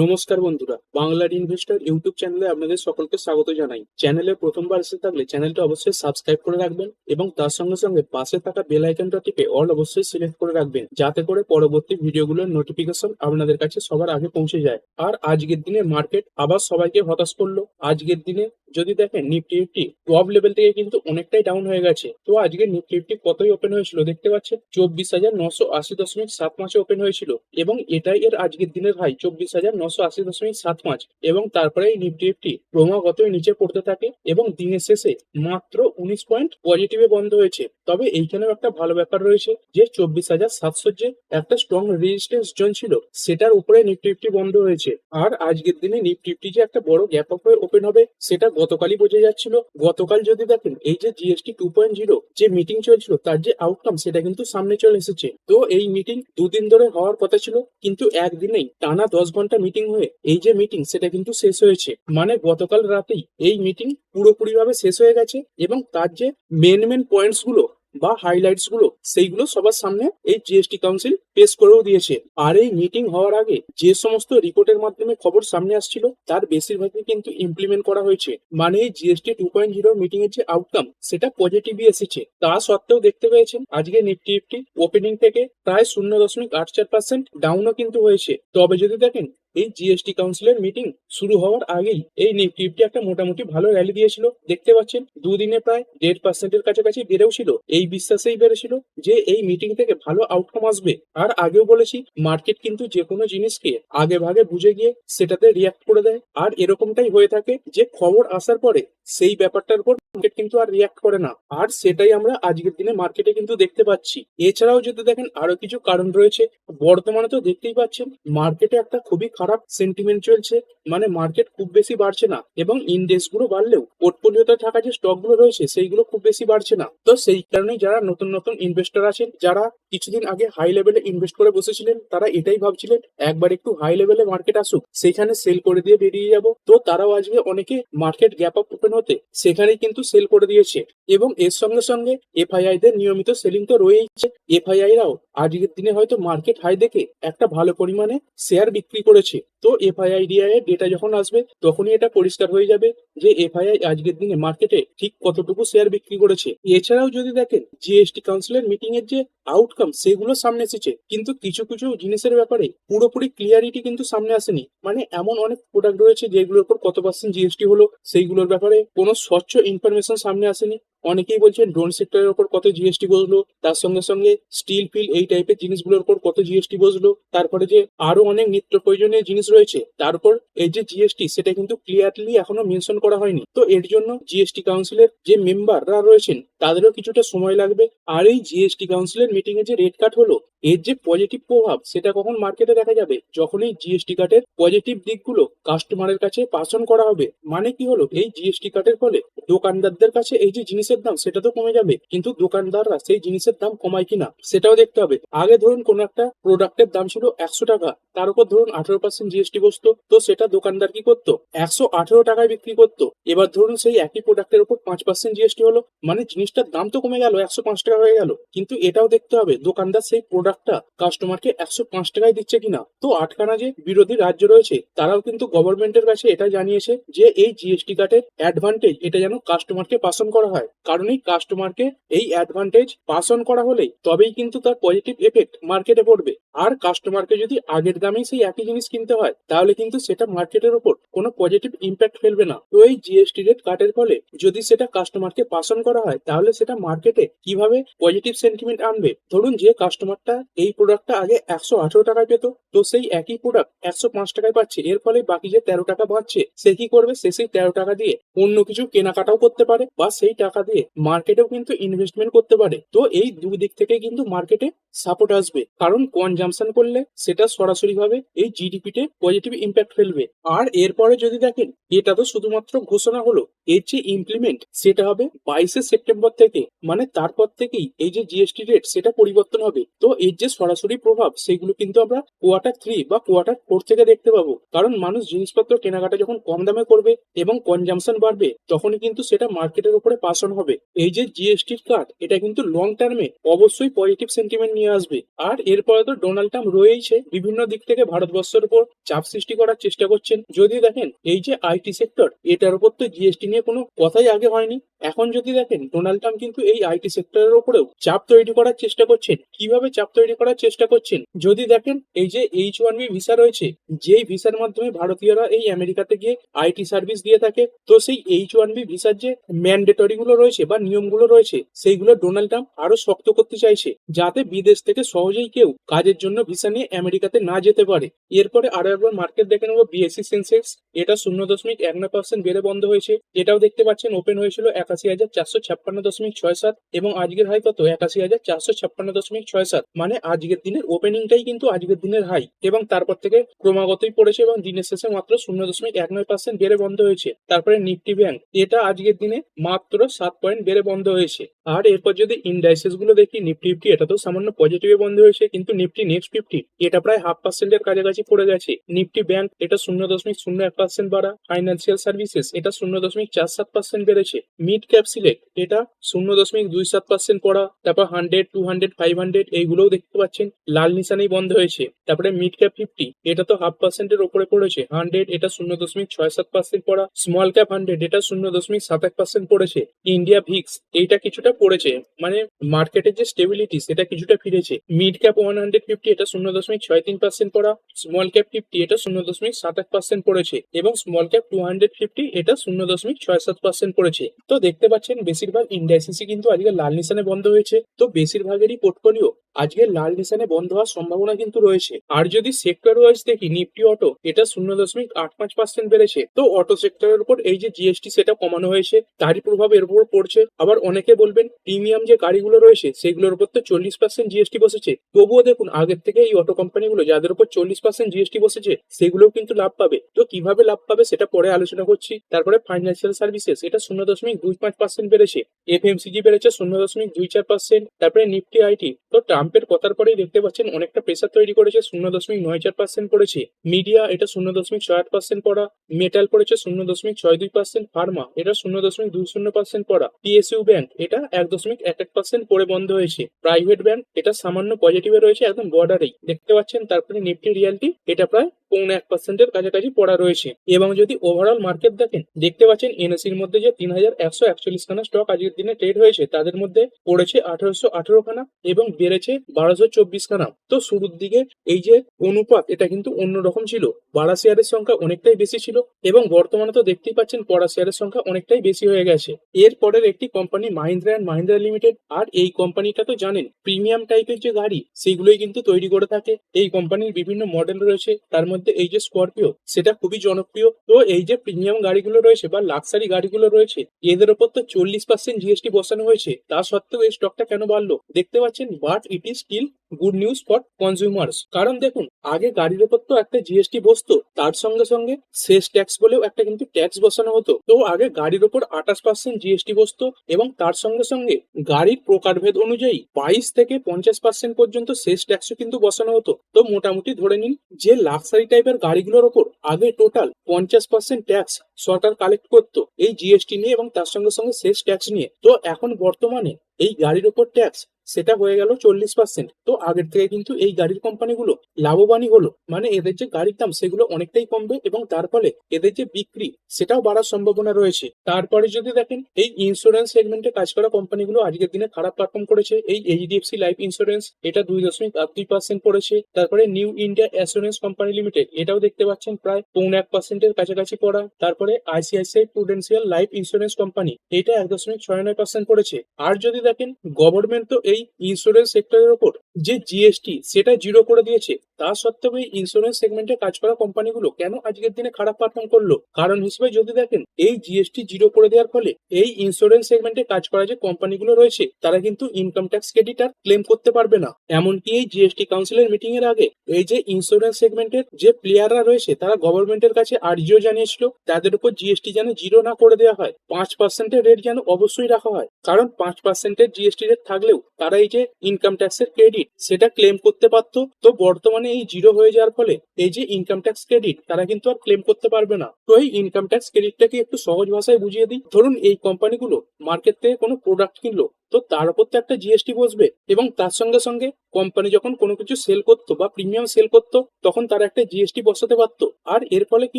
নমস্কার বন্ধুরা, বাংলার ইনভেস্টার ইউটিউব চ্যানেলে আপনাদের সকলকে স্বাগত জানাই। চ্যানেলে প্রথমবার এসে থাকলে চ্যানেলটা অবশ্যই সাবস্ক্রাইব করে রাখবেন এবং তার সঙ্গে সঙ্গে পাশে থাকা বেল আইকনটা টিপে অল অবশ্যই সিলেক্ট করে রাখবেন, যাতে করে পরবর্তী ভিডিওগুলোর নোটিফিকেশন আপনাদের কাছে সবার আগে পৌঁছে যায়। আর আজকের দিনে মার্কেট আবার সবাইকে হতাশ করল। আজকের দিনে যদি দেখেন নিফটি ফিফটি টপ লেভেল থেকে কিন্তু অনেকটাই ডাউন হয়ে গেছে। তো আজকে নিফটি ফিফটি কতই ওপেন হয়েছিল দেখতে পাচ্ছেন? চব্বিশ হাজার নশো আশি দশমিক সাত পাঁচে ওপেন হয়েছিল। এবং এটাই এর আজকের দিনের হাই চব্বিশ হাজার নশো আশি দশমিক সাত পাঁচ। এবং তারপরে এই নিফটি ফিফটি ক্রমাগতই নিচে পড়তে থাকে এবং দিনের শেষে মাত্র উনিশ পয়েন্ট পজিটিভে বন্ধ হয়েছে। তবে এইখানেও একটা ভালো ব্যাপার রয়েছে যে চব্বিশ হাজার সাতশো যে একটা স্ট্রং রেজিস্ট্যান্স জোন ছিল, সেটার উপরে নিফটি ফিফটি বন্ধ হয়েছে। আর আজকের দিনে নিফটি ফিফটি যে একটা বড় গ্যাপ হয়ে ওপেন হবে, সেটা গতকালই বোঝা যাচ্ছিল, গতকাল যদি দেখেন, এই যে জিএসটি টু পয়েন্ট জিরো যে মিটিং চলছিল, তার যে আউটকাম সেটা কিন্তু সামনে চলে এসেছে। তো এই মিটিং দুদিন ধরে হওয়ার কথা ছিল, কিন্তু একদিনেই টানা দশ ঘণ্টা মিটিং হয়ে এই যে মিটিং সেটা কিন্তু শেষ হয়েছে। মানে গতকাল রাতেই এই মিটিং পুরোপুরি ভাবে শেষ হয়ে গেছে এবং তার যে মেন মেন পয়েন্টসগুলো বা হাইলাইটসগুলো, সেইগুলো সবার সামনে এই জিএসটি কাউন্সিল পেশ করেও দিয়েছে। আর এই মিটিং হওয়ার আগে যে সমস্ত রিপোর্টের মাধ্যমে খবর সামনে আসছিল, তার বেশিরভাগই কিন্তু ইমপ্লিমেন্ট করা হয়েছে। মানে এই GST two point zero meeting এর যে আউটকাম সেটা পজিটিভই এসেছে। তা সত্ত্বেও দেখতে পেয়েছেন, আজকে নিফটি ফিফটি ওপেনিং থেকে প্রায় শূন্য দশমিক আট চার পার্সেন্ট ডাউনও কিন্তু হয়েছে। তবে যদি দেখেন এই জিএসটি কাউন্সিলের মিটিং শুরু হওয়ার আগেই এই নিফটি একটা মোটামুটি ভালো র্যালি দিয়েছিল। দেখতে পাচ্ছেন, দুদিনে প্রায় দেড় পার্সেন্টের কাছাকাছি বেড়েও ছিল। এই বিশ্বাসেই বেড়েছিল যে এই মিটিং থেকে ভালো আউটকাম আসবে। আর আগেও বলেছি মার্কেট কিন্তু যে কোনো জিনিসকে আগে ভাগে বুঝে গিয়ে সেটাতে রিয়াক্ট করে দেয়। আর এরকমটাই হয়ে থাকে যে খবর আসার পরে সেই ব্যাপারটার উপর মার্কেট কিন্তু আর রিয়াক্ট করে না। আর সেটাই আমরা আজকের দিনে মার্কেটে কিন্তু দেখতে পাচ্ছি। এছাড়াও যদি দেখেন, আরও কিছু কারণ রয়েছে। বর্তমানে তো দেখতেই পাচ্ছেন মার্কেটে একটা খুবই খারাপ সেন্টিমেন্ট চলছে মানে মার্কেট খুব বেশি বাড়ছে না এবং ইন্ডেক্সগুলো বাড়লেও পোর্টফোলিওতে থাকা যে স্টকগুলো রয়েছে, সেইগুলো খুব বেশি বাড়ছে না। তো সেই কারণে যারা নতুন নতুন ইনভেস্টর আছেন, যারা কিছুদিন আগে হাই লেভেলে ইনভেস্ট করে বসেছিলেন, তারা এটাই ভাবছিলেন, একবার একটু হাই লেভেলে মার্কেট আসুক, সেখানে সেল করে দিয়ে বেরিয়ে যাব। তো তারাও আজকে অনেকে মার্কেট গ্যাপ আপ ওপেন হতে সেখানেই কিন্তু সেল করে দিয়েছে এবং এর সঙ্গে সঙ্গে এফআইআই দের নিয়মিত সেলিং তো রয়েইছে। এফআইআই রাও আজকের দিনে হয়তো মার্কেট হাই দেখে একটা ভালো পরিমাণে শেয়ার বিক্রি করেছে। তো এফআইআইডিআই এর ডেটা যখন আসবে, তখনই এটা পরিষ্কার হয়ে যাবে যে এফআইআই আজকের দিনে মার্কেটে ঠিক কতটুকু শেয়ার বিক্রি করেছে। এছাড়াও যদি দেখেন জিএসটি কাউন্সিলের মিটিং এর যে আউটকাম সেগুলো সামনে এসেছে। কিন্তু কিছু কিছু জিনিসের ব্যাপারে পুরোপুরি ক্লিয়ারিটি কিন্তু সামনে আসেনি। মানে এমন অনেক প্রোডাক্ট রয়েছে যেগুলোর উপর কত পার্সেন্ট জিএসটি হলো, সেইগুলোর ব্যাপারে কোনো স্বচ্ছ ইনফরমেশন সামনে আসেনি। অনেকেই বলছেন ড্রোন সেক্টরের উপর কত জিএসটি বসল, তার সঙ্গে সঙ্গে স্টিল ফিল এই টাইপের জিনিসগুলোর উপর কত জিএসটি বসল, তারপরে যে আরও অনেক নিত্য প্রয়োজনীয় জিনিস রয়েছে, তার উপর এই যে জিএসটি সেটা কিন্তু ক্লিয়ারলি এখনও মেনশন করা হয়নি। তো এর জন্য জিএসটি কাউন্সিলের যে মেম্বাররা রয়েছেন, তাদেরও কিছুটা সময় লাগবে। আর এই জিএসটি কাউন্সিলের মিটিং এ যে রেট কাট হলো, এর যে পজিটিভ প্রভাব সেটা কখন মার্কেটে দেখা যাবে? যখন এই জিএসটি কাটের পজিটিভ দিকগুলো কাস্টমারের কাছে পাসন করা হবে মানে কি হলো? এই জিএসটি কাটের ফলে দোকানদারদের কাছে এই যে জিনিসের দাম সেটা তো কমে যাবে, কিন্তু দোকানদাররা সেই জিনিসের দাম কমায় কিনা সেটাও দেখতে হবে। আগে ধরুন কোন একটা প্রোডাক্টের দাম ছিল একশো টাকা, তার উপর ধরুন আঠারো পার্সেন্ট জিএসটি বসতো, তো সেটা দোকানদার কি করতো? একশো আঠারো টাকায় বিক্রি করতো। এবার ধরুন সেই একই প্রোডাক্টের উপর পাঁচ পার্সেন্ট জিএসটি হলো মানে জিনিসটার দাম তো কমে গেল, একশো পাঁচ টাকা হয়ে গেল। কিন্তু এটাও দেখতে হবে, দোকানদার সেই প্রোডাক্টটা কাস্টমারকে একশো পাঁচ টাকায় দিচ্ছে কিনা? তো আটখানা যে বিরোধী রাজ্য রয়েছে, তারাও কিন্তু গভর্নমেন্টের কাছে এটা জানিয়েছে যে এই জিএসটি কার্ডের অ্যাডভান্টেজ এটা যেন কাস্টমারকে পাসন করা হয়। কারণ এই কাস্টমারকে এই অ্যাডভান্টেজ পাস অন করা হলেই তবেই কিন্তু তার পজিটিভ এফেক্ট মার্কেটে পড়বে। আর কাস্টমারকে যদি আগের দামেই সেই একই জিনিস কিনতে হয়, তাহলে কিন্তু সেটা মার্কেটের উপর কোনো পজিটিভ ইম্প্যাক্ট ফেলবে না। তো এই জিএসটি রেট কাটের ফলে যদি সেটা কাস্টমারকে পাস অন করা হয়, তাহলে সেটা মার্কেটে কীভাবে পজিটিভ সেন্টিমেন্ট আনবে? ধরুন যে কাস্টমারটা এই প্রোডাক্টটা আগে একশো আঠেরো টাকায় পেতো, তো সেই একই প্রোডাক্ট একশো পাঁচ টাকায় পাচ্ছে। এর ফলে বাকি যে তেরো টাকা বাড়ছে সে কি করবে? সে সেই তেরো টাকা দিয়ে অন্য কিছু কেনাকাটাও করতে পারে, বা সেই টাকা দিয়ে মার্কেটেও কিন্তু ইনভেস্টমেন্ট করতে পারে। তো এই দুই দিক থেকে কিন্তু মার্কেটে সাপোর্ট আসবে। কারণ কনজামশন করলে সেটা সরাসরি ভাবে এই জিডিপি তে পজিটিভ ইম্প্যাক্ট ফেলবে। আর এরপরে যদি দেখেন, এটা তো শুধুমাত্র ঘোষণা হলো। এর যে ইমপ্লিমেন্ট সেটা হবে বাইশে সেপ্টেম্বর থেকে মানে তারপর থেকেই এই যে জিএসটি রেট সেটা পরিবর্তন হবে। তো এর যে সরাসরি প্রভাব সেগুলো কিন্তু আমরা কোয়ার্টার থ্রি বা কোয়ার্টার ফোর থেকে দেখতে পাবো। কারণ মানুষ জিনিসপত্র কেনাকাটা যখন কম দামে করবে এবং কনজামশন বাড়বে, তখনই কিন্তু সেটা মার্কেটের উপরে পাস অন হবে। এই যে জিএসটির কাট এটা কিন্তু লং টার্মে অবশ্যই পজিটিভ সেন্টিমেন্ট নিয়ে আসবে। আর এরপরে তো ডোনাল্ড ট্রাম্প রয়েইছে, বিভিন্ন দিক থেকে ভারতবর্ষের উপর চাপ সৃষ্টি করার চেষ্টা করছেন। যদি দেখেন, এই যে আইটি সেক্টর এটার উপর তো জিএসটি নিয়ে কোনো কথাই আগে হয়নি। এখন যদি দেখেন ডোনাল্ড ট্রাম্প কিন্তু এই আইটি সেক্টরের উপরেও চাপ তৈরি করার চেষ্টা করছেন। কীভাবে চাপ তৈরি করার চেষ্টা করছেন? যদি দেখেন, এই যে এইচ ওয়ান বি ভিসা রয়েছে, যেই ভিসার মাধ্যমে ভারতীয়রা এই আমেরিকাতে গিয়ে আইটি সার্ভিস দিয়ে থাকে, তো সেই এইচ ওয়ান বি ভিসার যে ম্যান্ডেটরি গুলো রয়েছে বা নিয়মগুলো রয়েছে, সেইগুলো ডোনাল্ড ট্রাম্প আরও শক্ত করতে চাইছে, যাতে বিদেশ থেকে সহজেই কেউ কাজের জন্য ভিসা নিয়ে আমেরিকাতে না যেতে পারে। এরপরে আরও একবার মার্কেট দেখে নেব বিএসসি সেন্সেক্স এটা শূন্য দশমিক এক নয় পার্সেন্ট বেড়ে বন্ধ হয়েছে। এটাও দেখতে পাচ্ছেন ওপেন হয়েছিল একাশি হাজার চারশো ছাপ্পান্ন দশমিক ছয় সাত এবং আজকের হাই কত? একাশি হাজার চারশো ছাপ্পান্ন দশমিক ছয় সাত। মানে আজকের দিনের ওপেনিংটাই কিন্তু আজকের দিনের হাই এবং তারপর থেকে ক্রমাগতই পড়েছে এবং দিনের শেষে মাত্র শূন্য দশমিক এক নয় পার্সেন্ট বেড়ে বন্ধ হয়েছে। তারপরে নিফটি ব্যাংক এটা আজকের দিনে মাত্র সাত পয়েন্ট বেড়ে বন্ধ হয়েছে। আর এরপর যদি ইন্ডাইসেসগুলো দেখি নিফটি ফিফটি এটা তো সামান্য পজিটিভে বন্ধ হয়েছে, কিন্তু নিফটি নেক্সট ফিফটি এটা প্রায় হাফ পার্সেন্টের কাছাকাছি পড়ে গেছে। নিফটি ব্যাংক এটা শূন্য দশমিক শূন্য এক পার্সেন্ট বাড়া। ফাইন্যান্সিয়াল সার্ভিসেস এটা শূন্য দশমিক চার সাত পার্সেন্ট বেড়েছে। মিড ক্যাপ সিলেক্ট এটা শূন্য দশমিক দুই সাত পার্সেন্ট পড়া, তারপর hundred two hundred five hundred এইগুলোও দেখতে পাচ্ছেন, লাল নিশানেই বন্ধ হয়েছে। তারপরে মিড ক্যাপ ফিফটি এটা তো হাফ পার্সেন্টের উপরে পড়েছে হান্ড্রেড এটা শূন্য দশমিক ছয় সাত পার্সেন্ট পড়া স্মল ক্যাপ হান্ড্রেড এটা শূন্য দশমিক সাত এক পার্সেন্ট পড়েছে। ইন্ডিয়া ভিক্স এইটা কিছুটা পড়েছে মানে মার্কেটের যে স্টেবিলিটি সেটা কিছুটা ফিরেছে। Mid cap one hundred fifty এটা শূন্য দশমিক ছয় তিন পার্সেন্ট পড়া স্মল ক্যাপ ফিফটি এটা শূন্য দশমিক সাত এক পার্সেন্ট পড়েছে, এবং small cap two hundred fifty এটা শূন্য দশমিক ছয় সাত পার্সেন্ট পড়েছে। তো দেখতে পাচ্ছেন, বেশিরভাগ ইন্ডাইসিসই কিন্তু আজকে লাল নিশানে বন্ধ হয়েছে। তো বেশিরভাগেরই পোর্টফোলিও আজকে লাল নিশানে বন্ধ হওয়ার সম্ভাবনা কিন্তু রয়েছে। আর যদি সেক্টর ওয়াইজ দেখি নিফটি অটো এটা শূন্য দশমিক আট পাঁচ পার্সেন্ট বেড়েছে। তো অটো সেক্টরের উপর এই যে জিএসটি সেটা কমানো হয়েছে, তারই প্রভাব এর উপর পড়ছে। আবার অনেকে বলবেন প্রিমিয়াম যে গাড়িগুলো রয়েছে, সেগুলোর উপর তো চল্লিশ পার্সেন্ট জিএসটি বসেছে। তবুও দেখুন, আগের থেকে এই অটো কোম্পানিগুলো যাদের উপর চল্লিশ পার্সেন্ট জিএসটি বসেছে, সেগুলোও কিন্তু লাভ পাবে। তো কীভাবে লাভ পাবে সেটা পরে আলোচনা করছি। তারপরে ফাইন্যান্সিয়াল সার্ভিসেস এটা শূন্য দশমিক দুই পাঁচ পার্সেন্ট বেড়েছে। এফএমসিজি বেড়েছে শূন্য দশমিক দুই চার পার্সেন্ট তারপরে নিফটি আইটি তো ট্রাম্পের কথার পরেই দেখতে পাচ্ছেন অনেকটা প্রেসার তৈরি করেছে, শূন্য দশমিক নয় চার পার্সেন্ট পড়েছে মিডিয়া এটা শূন্য দশমিক ছয় আট পার্সেন্ট পড়া মেটাল পড়েছে শূন্য দশমিক ছয় দুই পার্সেন্ট ফার্মা এটা শূন্য দশমিক দুই শূন্য পার্সেন্ট পড়া। পিএসইউ ব্যাংক এটা এক দশমিক এক এক পার্সেন্ট পড়ে বন্ধ হয়েছে। প্রাইভেট ব্যাংক এটা সামান্য পজিটিভে রয়েছে একদম বর্ডারেই দেখতে পাচ্ছেন তারপরে নিফটি রিয়ালটি এটা প্রায় পৌনে এক পার্সেন্টের কাছাকাছি পড়া রয়েছে। এবং যদি ওভারঅল মার্কেট দেখেন, দেখতে পাচ্ছেন এনএসির মধ্যে যে তিন হাজার একশো একচল্লিশ খানা স্টক আজকের দিনে ট্রেড হয়েছে, তাদের মধ্যে পড়েছে আঠারোশো আঠারো খানা এবং বেড়েছে বারোশো চব্বিশ খানা। তো শুরুর দিকে এই যে অনুপাত, এটা কিন্তু অন্যরকম ছিল। বাড়া শেয়ারের সংখ্যা অনেকটাই বেশি ছিল এবং বর্তমানে তো দেখতেই পাচ্ছেন পড়া শেয়ারের সংখ্যা অনেকটাই বেশি হয়ে গেছে। এর পরের একটি company Mahindra and Mahindra limited আর এই কোম্পানিটা তো জানেন প্রিমিয়াম টাইপের যে গাড়ি, সেগুলোই কিন্তু তৈরি করে থাকে। এই কোম্পানির বিভিন্ন মডেল রয়েছে, তার মধ্যে এই যে স্করপিও সেটা খুবই জনপ্রিয়। তো এই যে প্রিমিয়াম গাড়িগুলো রয়েছে বা লাক্সারি গাড়িগুলো রয়েছে, এদের ওপর তো চল্লিশ পার্সেন্ট জিএসটি বসানো হয়েছে। তা সত্ত্বেও এই স্টকটা কেন বাড়লো? দেখতে পাচ্ছেন but it is still good news for consumers কারণ দেখুন, আগে গাড়ির ওপর তো একটা জিএসটি বসতো, তার সঙ্গে সঙ্গে শেষ ট্যাক্স বলেও একটা কিন্তু ট্যাক্স বসানো হতো। তো আগে গাড়ির ওপর আঠাশ পার্সেন্ট জিএসটি বসতো এবং তার সঙ্গে সঙ্গে গাড়ির প্রকারভেদ অনুযায়ী বাইশ থেকে পঞ্চাশ পার্সেন্ট পর্যন্ত শেষ ট্যাক্সও কিন্তু বসানো হতো। তো মোটামুটি ধরে নিন, যে লাক্সারি টাইপের গাড়িগুলোর ওপর আগে টোটাল পঞ্চাশ পার্সেন্ট ট্যাক্স সরকার কালেক্ট করত এই জিএসটি নিয়ে এবং তার সঙ্গে সঙ্গে শেষ ট্যাক্স নিয়ে। তো এখন বর্তমানে এই গাড়ির ওপর ট্যাক্স সেটা হয়ে গেল চল্লিশ পার্সেন্ট তো আগের থেকে কিন্তু এই গাড়ির কোম্পানিগুলো লাভবানই হলো। মানে এদের যে গাড়ির দাম, সেগুলো অনেকটাই কমবে এবং তার ফলে এদের যে বিক্রি, সেটাও বাড়ার সম্ভাবনা রয়েছে। তারপরে যদি দেখেন, এই ইন্স্যুরেন্স সেগমেন্টে কাজ করা কোম্পানিগুলো আজকের দিনে খারাপ পারফর্ম করেছে। এই এইচডিএফসি লাইফ ইন্স্যুরেন্স এটা দুই দশমিক আট দুই পার্সেন্ট পড়েছে। তারপরে New India Assurance company limited এটাও দেখতে পাচ্ছেন প্রায় পৌনে এক পার্সেন্টের কাছাকাছি পড়া। তারপরে ICICI Prudential life insurance company এটা এক দশমিক ছয় নয় পার্সেন্ট পড়েছে। আর যদি দেখেন গভর্নমেন্ট তো এই ইন্স্যুরেন্স সেক্টরের ওপর যে জিএসটি সেটা জিরো করে দিয়েছে, তা সত্ত্বেও এই ইন্স্যুরেন্স সেগমেন্টে কাজ করা কোম্পানিগুলো কেন আজকের দিনে খারাপ পারফর্ম করল? কারণ হিসেবে যদি দেখেন, এই জিএসটি জিরো করে দেওয়ার ফলে এই ইন্স্যুরেন্স সেগমেন্টে কাজ করা যে কোম্পানিগুলো রয়েছে, তারা কিন্তু ইনকাম ট্যাক্স ক্রেডিট আর ক্লেম করতে পারবে না। এমনকি এই জিএসটি কাউন্সিলের মিটিং এর আগে এই যে ইন্স্যুরেন্স সেগমেন্টের যে প্লেয়াররা রয়েছে, তারা গভর্নমেন্টের কাছে আর্জিও জানিয়েছিল, তাদের উপর জিএসটি যেন জিরো না করে দেওয়া হয়। পাঁচ পার্সেন্টের রেট যেন অবশ্যই রাখা হয়। কারণ পাঁচ পার্সেন্টের জিএসটি রেট থাকলেও তারা এই যে ইনকাম ট্যাক্সের ক্রেডিট সেটা ক্লেম করতে পারতো, তো বর্তমানে এই জিরো হয়ে যাওয়ার ফলে এই যে ইনকাম ট্যাক্স ক্রেডিট তারা কিন্তু আর ক্লেম করতে পারবে না। তো এই ইনকাম ট্যাক্স ক্রেডিটটাকে একটু সহজ ভাষায় বুঝিয়ে দিই। ধরুন এই কোম্পানিগুলো মার্কেট থেকে কোনো প্রোডাক্ট কিনলো তো তার উপর তো একটা জিএসটি বসবে। এবং তার সঙ্গে সঙ্গে কোম্পানি যখন কোনো কিছু সেল করতো বা প্রিমিয়াম সেল করতো, তখন তারা একটা জিএসটি বসাতে পারতো। আর এর ফলে কি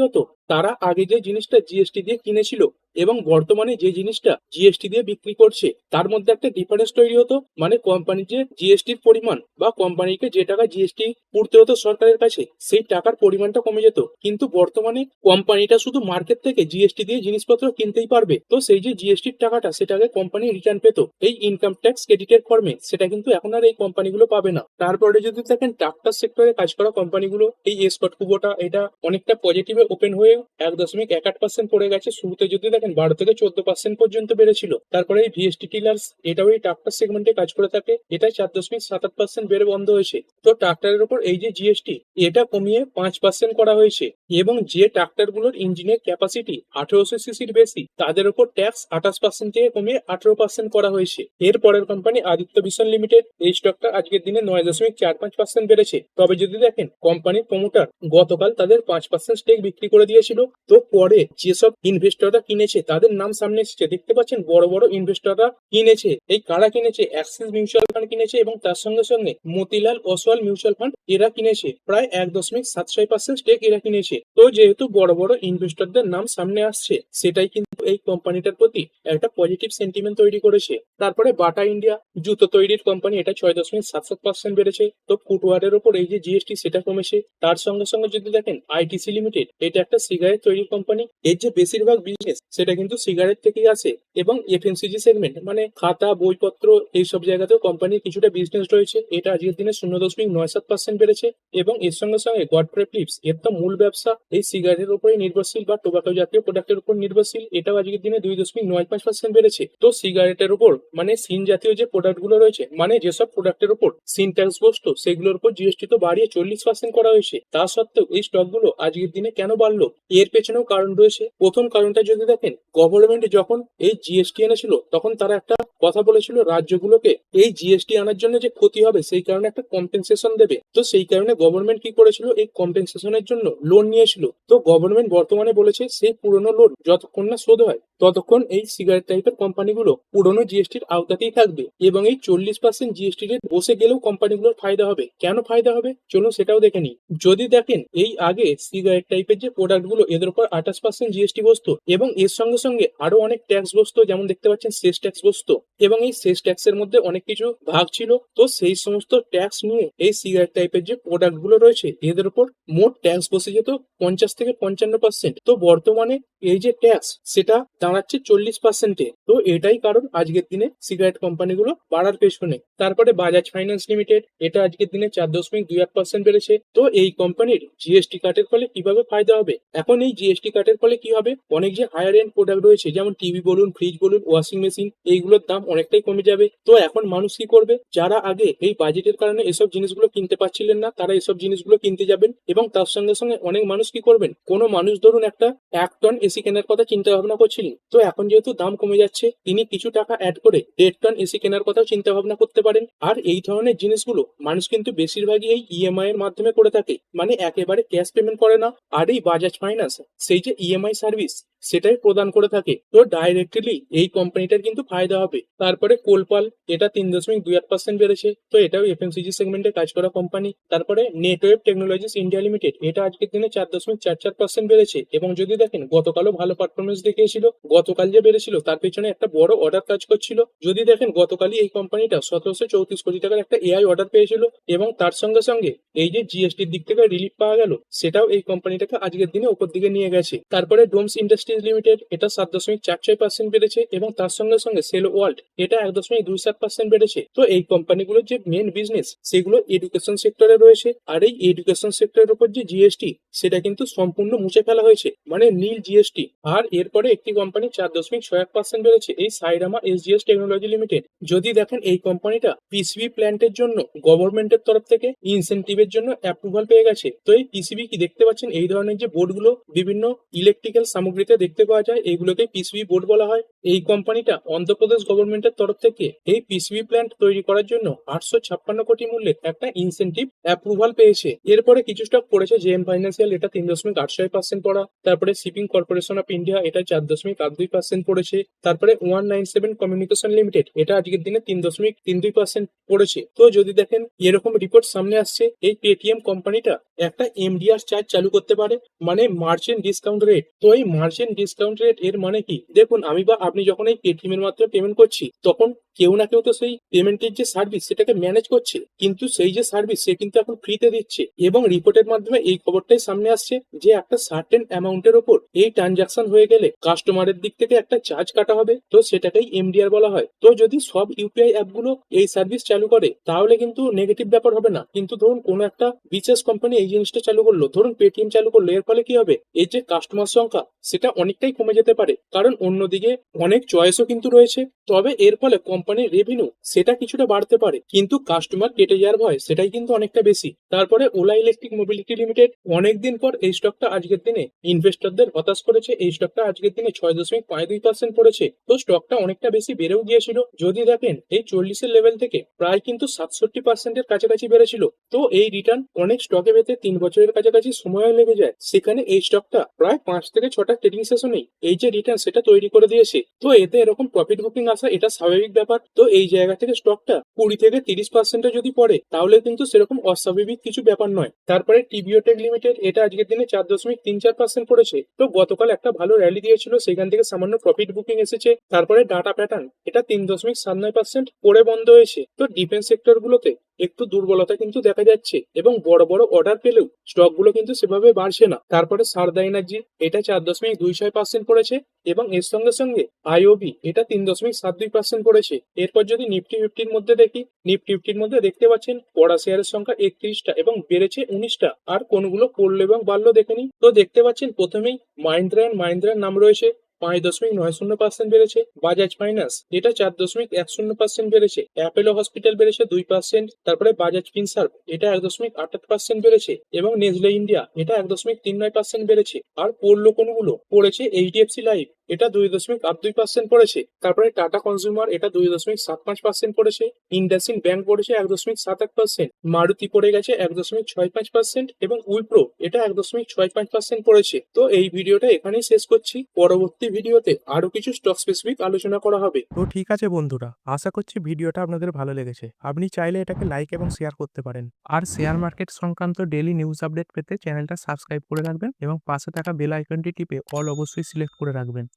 হতো? তারা আগে যে জিনিসটা জিএসটি দিয়ে কিনেছিল এবং বর্তমানে যে জিনিসটা জিএসটি দিয়ে বিক্রি করছে, তার মধ্যে একটা ডিফারেন্স তৈরি হতো। মানে কোম্পানির যে জিএসটির পরিমাণ বা কোম্পানিকে যে টাকা জিএসটি পড়তে হতো সরকারের কাছে, সেই টাকার পরিমাণটা কমে যেত। কিন্তু বর্তমানে কোম্পানিটা শুধু মার্কেট থেকে জিএসটি দিয়ে জিনিসপত্র কিনতেই পারবে। তো সেই যে জিএসটির টাকাটা, সেটাকে কোম্পানি রিটার্ন পেত। এই ইনকাম ট্যাক্স ক্রেডিটের ফর্মে সেটা কিন্তু এখন আর এই কোম্পানিগুলো পাবে না। তারপরে যদি দেখেন ট্রাক্টর সেক্টরে কাজ করা কোম্পানিগুলো এই এসকট কুবোটা এটা অনেকটা পজিটিভে ওপেন হয়ে এক দশমিক এক আট পার্সেন্ট পড়ে গেছে। শুরুতে যদি দেখেন বারো থেকে চোদ্দ পার্সেন্ট পর্যন্ত বেড়েছিল। তারপরে এই ভিএসটি টিলার্স এটাও এই ট্রাক্টর সেগমেন্টে কাজ করে থাকে এটা চার দশমিক সাত আট পার্সেন্ট বেড়ে বন্ধ হয়েছে। তো ট্রাক্টরের উপর এই যে জিএসটি এটা কমিয়ে পাঁচ পার্সেন্ট করা হয়েছে। এবং যে ট্রাক্টরগুলোর ইঞ্জিনের ক্যাপাসিটি আঠারোশো সিসির বেশি, তাদের উপর ট্যাক্স আঠাশ পার্সেন্ট থেকে কমিয়ে আঠারো পার্সেন্ট করা হয়েছে। এর পরের কোম্পানি আদিত্য ভিশন লিমিটেড এই স্টকটা আজকের দিনে নয় দশমিক চার পাঁচ পার্সেন্ট বেড়েছে। তবে যদি দেখেন কোম্পানির প্রমোটার গতকাল তাদের পাঁচ পার্সেন্ট স্টেক বিক্রি করে দিয়েছিল। তো পরে যেসব ইনভেস্টররা কিনেছে, তাদের নাম সামনে এসেছে। দেখতে পাচ্ছেন, বড় বড় ইনভেস্টররা কিনেছে। এই কারা কিনেছে? অ্যাক্সিস মিউচুয়াল ফান্ড কিনেছে এবং তার সঙ্গে সঙ্গে মতিলাল ওসওয়াল মিউচুয়াল ফান্ড এরা কিনেছে। প্রায় এক দশমিক সাত ছয় পার্সেন্ট স্টেক এরা কিনেছে। তো যেহেতু বড় বড় ইনভেস্টরদের নাম সামনে আসছে, সেটাই কিন্তু এই কোম্পানিটার প্রতি একটা পজিটিভ সেন্টিমেন্ট তৈরি করেছে। তারপরে বাটা ইন্ডিয়া, জুতো তৈরির কোম্পানি এটা ছয় দশমিক সাত সাত পার্সেন্ট বেড়েছে। তো ফুটওয়ারের উপর এই যে জিএসটি সেটা কমেছে, তার সঙ্গে সঙ্গে যদি দেখেন আইটিসি লিমিটেড এটা একটা সিগারেট তৈরির কোম্পানি এর যে বেশিরভাগ বিজনেস সেটা কিন্তু সিগারেট থেকেই আসে এবং এফএমসিজি সেগমেন্ট মানে খাতা, বইপত্র এইসব জায়গাতেও কোম্পানির কিছুটা বিজনেস রয়েছে। এটা আজকের দিনে শূন্য দশমিক নয় সাত পার্সেন্ট বেড়েছে এবং এর সঙ্গে সঙ্গে গডফ্রে ফ্লিপস এর তো মূল ব্যবসা, এই সিগারেটের উপরে নির্ভরশীল বা টোবাকো জাতীয় প্রোডাক্টের উপর নির্ভরশীল, এটাও আজকের দিনে দুই দশমিক নয় পাঁচ পার্সেন্ট বেড়েছে। তো সিগারেটের উপর মানে সিন জাতীয় যে প্রোডাক্টগুলো রয়েছে মানে যেসব প্রোডাক্টের উপর সিন ট্যাক্স বসতো, সেগুলোর উপর জিএসটি তো বাড়িয়ে চল্লিশ পার্সেন্ট করা হয়েছে। তা সত্ত্বেও এই স্টকগুলো আজকের দিনে কেন বাড়লো? এর পেছনেও কারণ রয়েছে। প্রথম কারণটা যদি দেখেন গভর্নমেন্ট যখন এই জিএসটি এনেছিল, তখন তারা একটা কথা বলেছিল, রাজ্যগুলোকে এই জিএসটি আনার জন্য যে ক্ষতি হবে, সেই কারণে একটা কম্পেনসেশন দেবে। তো সেই কারণে গভর্নমেন্ট কি করেছিল? এই কম্পেনসেশনের জন্য লোন নিয়েছিল। তো গভর্নমেন্ট বর্তমানে বলেছে, সেই পুরনো লোন যতক্ষণ না শোধ হয় ততক্ষণ এই সিগারেট টাইপের কোম্পানিগুলো পুরনো জিএসটির আওতাতেই থাকবে এবং এই চল্লিশ পার্সেন্ট জিএসটি রেট বসে গেলেও কোম্পানিগুলোর ফায়দা হবে। কেন ফায়দা হবে? চলুন সেটাও দেখে নিই। যদি দেখেন, এই আগে সিগারেট টাইপের যে প্রোডাক্টগুলো, এদের উপর আঠাশ পার্সেন্ট জিএসটি বসতো এবং এর সঙ্গে সঙ্গে আরও অনেক ট্যাক্স বসতো, যেমন দেখতে পাচ্ছেন সেস ট্যাক্স বসতো। এবং এই সেস ট্যাক্সের মধ্যে অনেক কিছু ভাগ ছিল। তো সেই সমস্ত ট্যাক্স নিয়ে এই সিগারেট টাইপের যে প্রোডাক্টগুলো রয়েছে, এদের উপর মোট ট্যাক্স বসে যেত পঞ্চাশ থেকে পঞ্চান্ন পার্সেন্ট তো বর্তমানে এই যে ট্যাক্স সেটা দাঁড়াচ্ছে চল্লিশ পার্সেন্টে তো এটাই কারণ আজকের দিনে সিগারেট কোম্পানিগুলো বাড়ার পেছনে। তারপরে বাজাজ ফাইন্যান্স লিমিটেড এটা আজকের দিনে চার দশমিক দুই এক পার্সেন্ট বেড়েছে। তো এই কোম্পানির জিএসটি কাটের ফলে কীভাবে ফায়দা হবে? এখন এই জিএসটি কাটের ফলে কি হবে? অনেক যে হায়ার এন্ড প্রোডাক্ট রয়েছে, যেমন টিভি বলুন ফ্রিজ বলুন ওয়াশিং মেশিন এইগুলোর দাম অনেকটাই কমে যাবে। তো এখন মানুষ কি করবে? যারা আগে এই বাজেটের কারণে এসব জিনিসগুলো কিনতে পারছিলেন না, তারা এসব জিনিসগুলো কিনতে যাবেন এবং তার সঙ্গে সঙ্গে অনেক মানুষ কি করবেন? কোনো মানুষ ধরুন একটা এক টন এসি কেনার কথা চিন্তা ভাবনা করছিলেন। তো এখন যেহেতু দাম কমে যাচ্ছে, তিনি কিছু টাকা অ্যাড করে দেড় টন এসি কেনার কথাও চিন্তা ভাবনা করতে পারেন। আর এই ধরনের জিনিসগুলো মানুষ কিন্তু বেশিরভাগই এই ইএমআই এর মাধ্যমে করে থাকে। মানে একেবারে ক্যাশ পেমেন্ট করে না। আর এই বাজাজ ফাইন্যান্স সেই যে ইএমআই সার্ভিস সেটাই প্রদান করে থাকে। তো ডাইরেক্টলি এই কোম্পানিটার কিন্তু ফায়দা হবে। তারপরে কোলপাল, এটা তিন দশমিক দুই আট পার্সেন্ট বেড়েছে। তো এটাও এফএমসিজি সেগমেন্টে কাজ করা কোম্পানি তারপরে নেটওয়েব টেকনোলজিস ইন্ডিয়া লিমিটেড এটা আজকের দিনে চার দশমিক চার চার পার্সেন্ট বেড়েছে। এবং যদি দেখেন, গতকালও ভালো পারফরমেন্স দেখিয়েছিল। গতকাল যে বেড়েছিল, তার পেছনে একটা বড় অর্ডার কাজ করছিল। যদি দেখেন, গতকালই এই কোম্পানিটা সতেরোশো চৌত্রিশ কোটি টাকার একটা এআই অর্ডার পেয়েছিল। এবং তার সঙ্গে সঙ্গে এই যে জিএসটির দিক থেকে রিলিফ পাওয়া গেল, সেটাও এই কোম্পানিটাকে আজকের দিনে উপর দিকে নিয়ে গেছে। তারপরে ডোমস ইন্ডাস্ট্রি ইন্ডাস্ট্রিজ লিমিটেড এটা সাত দশমিক চার ছয় পার্সেন্ট বেড়েছে এবং তার সঙ্গে সঙ্গে সেল ওয়ার্ল্ড এটা এক দশমিক দুই সাত পার্সেন্ট বেড়েছে। তো এই কোম্পানিগুলোর যে মেন বিজনেস সেগুলো এডুকেশন সেক্টরে রয়েছে। আর এই এডুকেশন সেক্টরের উপর যে জিএসটি সেটা কিন্তু সম্পূর্ণ মুছে ফেলা হয়েছে। মানে নীল জিএসটি আর এরপরে একটি কোম্পানি চার দশমিক ছয় এক পার্সেন্ট বেড়েছে, এই সাইরামা এসজিএস টেকনোলজি লিমিটেড যদি দেখেন, এই কোম্পানিটা পিসিবি প্ল্যান্টের জন্য গভর্নমেন্টের তরফ থেকে ইনসেন্টিভের জন্য অ্যাপ্রুভাল পেয়ে গেছে। তো এই পিসিবি কি দেখতে পাচ্ছেন? এই ধরনের যে বোর্ডগুলো বিভিন্ন ইলেকট্রিক্যাল সামগ্রীতে দেখতে পাওয়া যায়, এইগুলোকে পিসিবি বোর্ড বলা হয়। এই কোম্পানিটা অন্ধ্রপ্রদেশ গভর্নমেন্টের তরফ থেকে এই পিসিবি প্ল্যান্ট তৈরি করার জন্য আটশো ছাপ্পান্ন কোটি মূল্যের একটা ইনসেন্টিভ অ্যাপ্রুভাল পেয়েছে। এরপরে কিছু স্টক পড়েছে জেএম ফাইন্যান্সিয়াল এটা তিন দশমিক আট ছয় পার্সেন্ট পড়া। তারপরে শিপিং কর্পোরেশন অফ ইন্ডিয়া এটা চার দশমিক আট দুই পার্সেন্ট পড়েছে। তারপরে one nine seven communication limited, এটা আজকের দিনে তিন দশমিক তিন দুই পার্সেন্ট পড়েছে। তো যদি দেখেন, এরকম রিপোর্ট সামনে আসছে, এই পেটিএম কোম্পানিটা একটা এমডিআর চার্জ চালু করতে পারে মানে মার্চেন্ট ডিসকাউন্ট রেট তো এই মার্চেন্ট ডিসকাউন্ট রেট এর মানে কি? দেখুন, আমি বা আপনি যখন এই পেটিএম এর মাধ্যমে পেমেন্ট করছি, তখন কেউ না কেউ তো সেই পেমেন্টের যে সার্ভিস সেটাকে ম্যানেজ করছে। কিন্তু সেই যে সার্ভিস সে কিন্তু এখন ফ্রিতে দিচ্ছে। এবং রিপোর্টের মাধ্যমে এই খবরটাই সামনে আসছে যে একটা সার্টেন অ্যামাউন্টের ওপর এই ট্রানজাকশন হয়ে গেলে কাস্টমারের দিক থেকে একটা চার্জ কাটা হবে। তো সেটাকেই এমডিআর বলা হয়। তো যদি সব ইউপিআই অ্যাপগুলো এই সার্ভিস চালু করে, তাহলে কিন্তু নেগেটিভ ব্যাপার হবে না। কিন্তু ধরুন, কোনো একটা বিশেষ কোম্পানি এই জিনিসটা চালু করল। ধরুন পেটিএম চালু করল। এর ফলে কি হবে? এই যে কাস্টমার সংখ্যা, সেটা অনেকটাই কমে যেতে পারে। কারণ অন্যদিকে অনেক চয়েসও কিন্তু রয়েছে। তবে এর ফলে কোম্পানির রেভিনিউ সেটা কিছুটা বাড়তে পারে। কিন্তু কাস্টমার কেটে যাওয়ার ভয় সেটাই কিন্তু অনেকটা বেশি। তারপরে ওলা ইলেকট্রিক মোবিলিটি লিমিটেড অনেকদিন পর এই স্টকটা আজকের দিনে ইনভেস্টরদের হতাশ করেছে। এই স্টকটা আজকের দিনে ছয় দশমিক পাঁচ দুই পার্সেন্ট পড়েছে। তো স্টকটা অনেকটা বেশি বেড়েও গিয়েছিল। যদি দেখেন এই চল্লিশের লেভেল থেকে প্রায় কিন্তু সাতষট্টি পার্সেন্টের কাছাকাছি বেড়েছিল। তো এই রিটার্ন অনেক স্টকে পেতে তিন বছরের কাছাকাছি সময়ও লেগে যায়। সেখানে এই স্টকটা প্রায় পাঁচ থেকে ছটা ট্রেডিং সেশনেই এই যে রিটার্ন সেটা তৈরি করে দিয়েছে। তো এতে এরকম প্রফিট বুকিং আসা, এটা স্বাভাবিক ব্যাপার। তো এই জায়গা থেকে স্টকটা কুড়ি থেকে তিরিশ পার্সেন্টে যদি পড়ে, তাহলে কিন্তু সেরকম অস্বাভাবিক কিছু ব্যাপার নয়। তারপরে টিবিওটেক লিমিটেড এটা আজকের দিনে চার দশমিক তিন চার পার্সেন্ট পড়েছে। তো গতকাল একটা ভালো র্যালি দিয়েছিল, সেখান থেকে সামান্য প্রফিট বুকিং এসেছে। তারপরে ডাটা প্যাটার্ন এটা তিন দশমিক সাত নয় পার্সেন্ট পড়ে বন্ধ হয়েছে। তো ডিফেন্স সেক্টর গুলোতে একটু দুর্বলতা কিন্তু দেখা যাচ্ছে এবং বড় বড় অর্ডার পেলেও স্টকগুলো কিন্তু সেভাবে বাড়ছে না। তারপরে সারদা এনার্জি এটা চার দশমিক দুই ছয় পার্সেন্ট পড়েছে এবং এর সঙ্গে সঙ্গে আইওবি এটা তিন দশমিক সাত দুই পার্সেন্ট পড়েছে এরপর যদি নিফটি ফিফটির মধ্যে দেখি নিফটি ফিফটির মধ্যে দেখতে পাচ্ছেন, পড়া শেয়ারের সংখ্যা একত্রিশটা এবং বেড়েছে উনিশটা। আর কোনগুলো পড়ল এবং বাড়লো দেখেনি তো দেখতে পাচ্ছেন প্রথমেই মাইন্দ্রা অ্যান্ড মাইন্দ্রার নাম রয়েছে। পাঁচ দশমিক নয় শূন্য পার্সেন্ট বেড়েছে বাজাজ ফাইন্যান্স এটা চার দশমিক এক শূন্য পার্সেন্ট বেড়েছে অ্যাপেলো হসপিটাল বেড়েছে দুই পার্সেন্ট তারপরে বাজাজ ফিনসার্ভ এটা এক দশমিক আট পার্সেন্ট বেড়েছে এবং নেজলে ইন্ডিয়া এটা এক দশমিক তিন নয় পার্সেন্ট বেড়েছে, আর পড়ল কোনগুলো পড়েছে এইচডিএফসি লাইফ এটা দুই দশমিক আট দুই পার্সেন্ট পড়েছে। তারপরে টাটা কনজিউমার এটা দুই দশমিক সাত পাঁচ পার্সেন্ট পড়েছে। ইন্ডাসিন ব্যাংক পড়েছে এক দশমিক সাত এক পার্সেন্ট মারুতি পড়ে গেছে এক দশমিক ছয় পাঁচ পার্সেন্ট এবং উইপ্রো এটা এক দশমিক ছয় পাঁচ পার্সেন্ট পড়েছে। তো এই ভিডিওটা এখানেই শেষ করছি। পরবর্তী ভিডিওতে আরও কিছু স্টক স্পেসিফিক আলোচনা করা হবে। তো ঠিক আছে বন্ধুরা, আশা করছি ভিডিওটা আপনাদের ভালো লেগেছে। আপনি চাইলে এটাকে লাইক এবং শেয়ার করতে পারেন। আর শেয়ার মার্কেট সংক্রান্ত ডেলি নিউজ আপডেট পেতে চ্যানেলটা সাবস্ক্রাইব করে রাখবেন এবং পাশে থাকা বেল আইকনটি টিপে অল অবশ্যই সিলেক্ট করে রাখবেন।